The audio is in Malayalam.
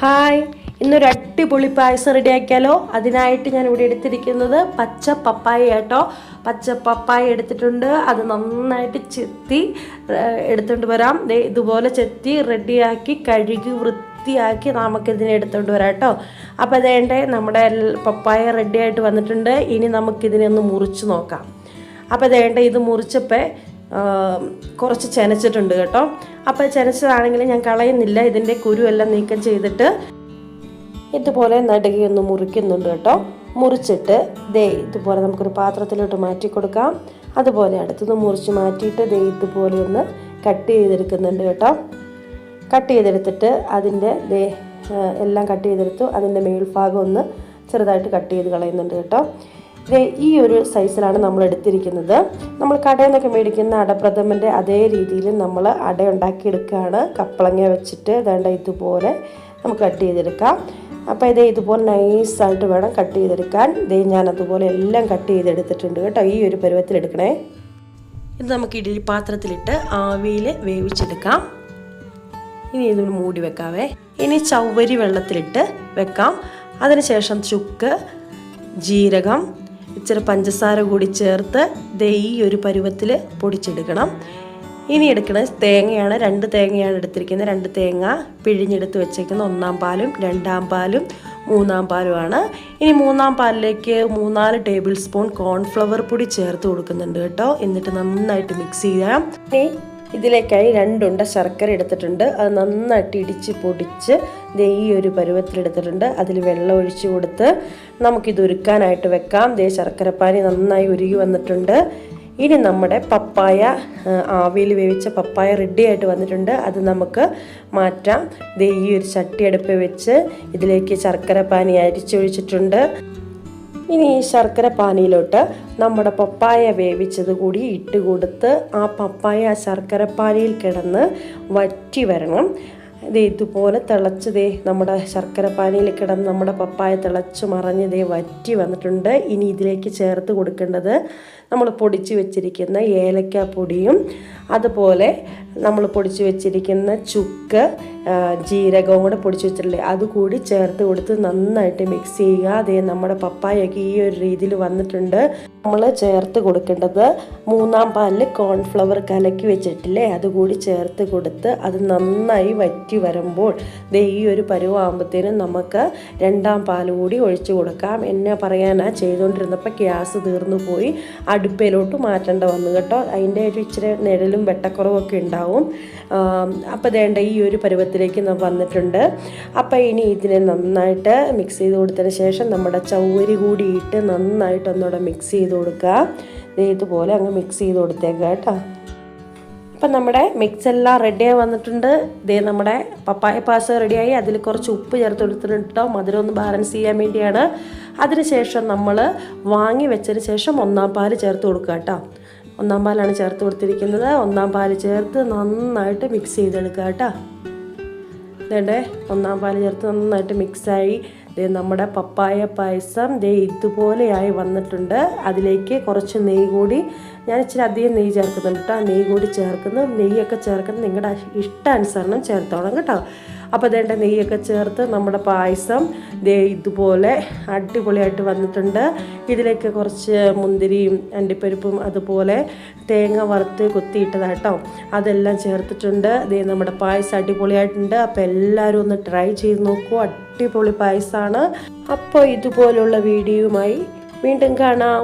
ഹായ്. ഇന്നൊരു അടിപൊളി പായസം റെഡിയാക്കിയാലോ അതിനായിട്ട് ഞാൻ ഇവിടെ എടുത്തിരിക്കുന്നത് പച്ച പപ്പായ കേട്ടോ. പച്ച പപ്പായ എടുത്തിട്ടുണ്ട്. അത് നന്നായിട്ട് ചെത്തി എടുത്തുകൊണ്ട് വരാം. ഇതുപോലെ ചെത്തി റെഡിയാക്കി കഴുകി വൃത്തിയാക്കി നമുക്കിതിനെ എടുത്തുകൊണ്ട് വരാം കേട്ടോ. അപ്പോൾ അതേണ്ടേ നമ്മുടെ പപ്പായ റെഡിയായിട്ട് വന്നിട്ടുണ്ട്. ഇനി നമുക്കിതിനെ ഒന്ന് മുറിച്ച് നോക്കാം. അപ്പോൾ അതേണ്ട ഇത് മുറിച്ചപ്പോൾ കുറച്ച് ചെനച്ചിട്ടുണ്ട് കേട്ടോ. അപ്പോൾ ചെനച്ചതാണെങ്കിൽ ഞാൻ കളയുന്നില്ല. ഇതിന്റെ കുരുവെല്ലാം നീക്കം ചെയ്തിട്ട് ഇതുപോലെ നടുകയൊന്ന് മുറിക്കുന്നുണ്ട് കേട്ടോ. മുറിച്ചിട്ട് ദേ ഇതുപോലെ നമുക്കൊരു പാത്രത്തിലോട്ട് മാറ്റി കൊടുക്കാം. അതുപോലെ അടുത്തുനിന്ന് മുറിച്ച് മാറ്റിയിട്ട് ദേ ഇതുപോലെ ഒന്ന് കട്ട് ചെയ്തെടുക്കുന്നുണ്ട് കേട്ടോ. കട്ട് ചെയ്തെടുത്തിട്ട് അതിന്റെ ദേ എല്ലാം കട്ട് ചെയ്തെടുത്തു. അതിന്റെ മേൽഭാഗം ഒന്ന് ചെറുതായിട്ട് കട്ട് ചെയ്ത് കളയുന്നുണ്ട് കേട്ടോ. ഈ ഒരു സൈസിലാണ് നമ്മൾ എടുത്തിരിക്കുന്നത്. നമ്മൾ കടയിൽ നിന്നൊക്കെ മേടിക്കുന്ന അടപ്രഥമന്റെ അതേ രീതിയിൽ നമ്മൾ അട ഉണ്ടാക്കിയെടുക്കുകയാണ്. കപ്പളങ്ങ വെച്ചിട്ട് വേണ്ട ഇതുപോലെ നമുക്ക് കട്ട് ചെയ്തെടുക്കാം. അപ്പോൾ ഇതേ ഇതുപോലെ നൈസായിട്ട് വേണം കട്ട് ചെയ്തെടുക്കാൻ. ഇതേ ഞാൻ അതുപോലെ എല്ലാം കട്ട് ചെയ്തെടുത്തിട്ടുണ്ട് കേട്ടോ ഈ ഒരു പരുവത്തിലെടുക്കണേ ഇത് നമുക്ക് ഇഡലി പാത്രത്തിലിട്ട് ആവിയിൽ വേവിച്ചെടുക്കാം. ഇനി ഇത് മൂടി വെക്കാവേ. ഇനി ചവ്വരി വെള്ളത്തിലിട്ട് വെക്കാം. അതിനുശേഷം ചുക്ക് ജീരകം ഇച്ചിരി പഞ്ചസാര കൂടി ചേർത്ത് ദേ ഈ ഒരു പരുവത്തിൽ പൊടിച്ചെടുക്കണം. ഇനി എടുക്കുന്നത് തേങ്ങയാണ് രണ്ട് തേങ്ങയാണ് എടുത്തിരിക്കുന്നത്. രണ്ട് തേങ്ങ പിഴിഞ്ഞെടുത്ത് വെച്ചേക്കുന്ന ഒന്നാം പാലും രണ്ടാം പാലും മൂന്നാം പാലുമാണ്. ഇനി മൂന്നാം പാലിലേക്ക് മൂന്നാൽ ടേബിൾ സ്പൂൺ കോൺഫ്ലവർ പൊടി ചേർത്ത് കൊടുക്കുന്നുണ്ട് കേട്ടോ. എന്നിട്ട് നന്നായിട്ട് മിക്സ് ചെയ്യാം. ഇനി ഇതിലേക്കായി രണ്ടുണ്ട ശർക്കര എടുത്തിട്ടുണ്ട്. അത് നന്നായിട്ട് ഇടിച്ച് പൊടിച്ച് ദേ ഈ ഒരു പരുവത്തിലെടുത്തിട്ടുണ്ട് അതിൽ വെള്ളം ഒഴിച്ചു കൊടുത്ത് നമുക്കിത് ഉരുക്കാനായിട്ട് വെക്കാം. ദേ ശർക്കരപ്പാനി നന്നായി ഉരുകി വന്നിട്ടുണ്ട്. ഇനി നമ്മുടെ പപ്പായ ആവിയിൽ വേവിച്ച പപ്പായ റെഡി ആയിട്ട് വന്നിട്ടുണ്ട്. അത് നമുക്ക് മാറ്റാം. ദേ ഈ ഒരു ചട്ടി അടുപ്പ് വെച്ച് ഇതിലേക്ക് ശർക്കരപ്പാനി അരിച്ചൊഴിച്ചിട്ടുണ്ട്. ഇനി ഈ ശർക്കര പാനിയിലോട്ട് നമ്മുടെ പപ്പായ വേവിച്ചത് കൂടി ഇട്ട് കൊടുത്ത് ആ പപ്പായ ശർക്കര പാനിയിൽ കിടന്ന് വറ്റി വരണം. ഇത് ഇതുപോലെ തിളച്ച് ദേ നമ്മുടെ ശർക്കര പാനിയിൽ കിടന്ന് നമ്മുടെ പപ്പായ തിളച്ച് മറഞ്ഞ് ദേ വറ്റി വന്നിട്ടുണ്ട്. ഇനി ഇതിലേക്ക് ചേർത്ത് കൊടുക്കേണ്ടത് നമ്മൾ പൊടിച്ച് വെച്ചിരിക്കുന്ന ഏലക്ക പൊടിയും അതുപോലെ നമ്മൾ പൊടിച്ച് വെച്ചിരിക്കുന്ന ചുക്ക് ജീരകവും കൂടെ പൊടിച്ച് വെച്ചിട്ടില്ലേ അതുകൂടി ചേർത്ത് കൊടുത്ത് നന്നായിട്ട് മിക്സ് ചെയ്യുക. അതേ നമ്മുടെ പപ്പായൊക്കെ ഈ ഒരു രീതിയിൽ വന്നിട്ടുണ്ട്. നമ്മൾ ചേർത്ത് കൊടുക്കേണ്ടത് മൂന്നാം പാലിൽ കോൺഫ്ലവർ കലക്കി വെച്ചിട്ടില്ലേ അതുകൂടി ചേർത്ത് കൊടുത്ത് അത് നന്നായി വറ്റി വരുമ്പോൾ ദേ ഈ ഒരു പരുവാകുമ്പോഴത്തേനും നമുക്ക് രണ്ടാം പാൽ കൂടി ഒഴിച്ചു കൊടുക്കാം. എന്നെ പറയാനാ ചെയ്തുകൊണ്ടിരുന്നപ്പോൾ ഗ്യാസ് തീർന്നു പോയി. അടുപ്പിലോട്ട് മാറ്റേണ്ട വന്നു കേട്ടോ. അതിന്റെ ഒരു ഇച്ചിരി നിഴലും വെട്ടക്കുറവൊക്കെ ഉണ്ടാവും. അപ്പോൾ വേണ്ട ഈ ഒരു പരുവത്തിലേക്ക് വന്നിട്ടുണ്ട്. അപ്പോൾ ഇനി ഇതിനെ നന്നായിട്ട് മിക്സ് ചെയ്ത് കൊടുത്തതിന് ശേഷം നമ്മുടെ ചൗവരി കൂടി ഇട്ട് നന്നായിട്ട് ഒന്നുകൂടെ മിക്സ് ചെയ്ത് കൊടുക്കുക ഇതുപോലെ അങ്ങ് മിക്സ് ചെയ്ത് കൊടുത്തേക്കാം കേട്ടോ. അപ്പം നമ്മുടെ മിക്സ് എല്ലാം റെഡിയായി വന്നിട്ടുണ്ട്. ഇതേ നമ്മുടെ പപ്പായ പാസ് റെഡിയായി. അതിൽ കുറച്ച് ഉപ്പ് ചേർത്ത് കൊടുത്തിട്ടുണ്ട് കേട്ടോ മധുരം ഒന്ന് ബാലൻസ് ചെയ്യാൻ വേണ്ടിയാണ്. അതിനുശേഷം നമ്മൾ വാങ്ങി വെച്ചതിന് ശേഷം ഒന്നാം പാൽ ചേർത്ത് കൊടുക്കുക കേട്ടോ ഒന്നാം പാലാണ് ചേർത്ത് കൊടുത്തിരിക്കുന്നത്. ഒന്നാം പാൽ ചേർത്ത് നന്നായിട്ട് മിക്സ് ചെയ്തെടുക്കുക കേട്ടോ ഇതേണ്ടേ? ഒന്നാം പാൽ ചേർത്ത് നന്നായിട്ട് മിക്സായി ദേ നമ്മുടെ പപ്പായ പായസം ദേ ഇതുപോലെയായി വന്നിട്ടുണ്ട്. അതിലേക്ക് കുറച്ച് നെയ്യ് കൂടി ഞാൻ ഇച്ചിരി അധികം നെയ്യ് ചേർക്കുന്നുണ്ട് കേട്ടോ. നെയ്യ് കൂടി ചേർക്കുന്നു. നെയ്യൊക്കെ ചേർക്കുന്നത് നിങ്ങളുടെ ഇഷ്ടാനുസരണം ചേർത്തോളാം കേട്ടോ. അപ്പോൾ അതേണ്ട നെയ്യൊക്കെ ചേർത്ത് നമ്മുടെ പായസം ദേ ഇതുപോലെ അടിപൊളിയായിട്ട് വന്നിട്ടുണ്ട്. ഇതിലേക്ക് കുറച്ച് മുന്തിരിയും അണ്ടിപ്പരിപ്പും അതുപോലെ തേങ്ങ വറുത്ത് കുത്തിയിട്ടതാട്ടോ അതെല്ലാം ചേർത്തിട്ടുണ്ട്. ദേ നമ്മുടെ പായസം അടിപൊളിയായിട്ടുണ്ട്. അപ്പോൾ എല്ലാവരും ഒന്ന് ട്രൈ ചെയ്ത് നോക്കൂ. അടിപൊളി പായസമാണ് അപ്പോൾ ഇതുപോലുള്ള വീഡിയോയുമായി വീണ്ടും കാണാം.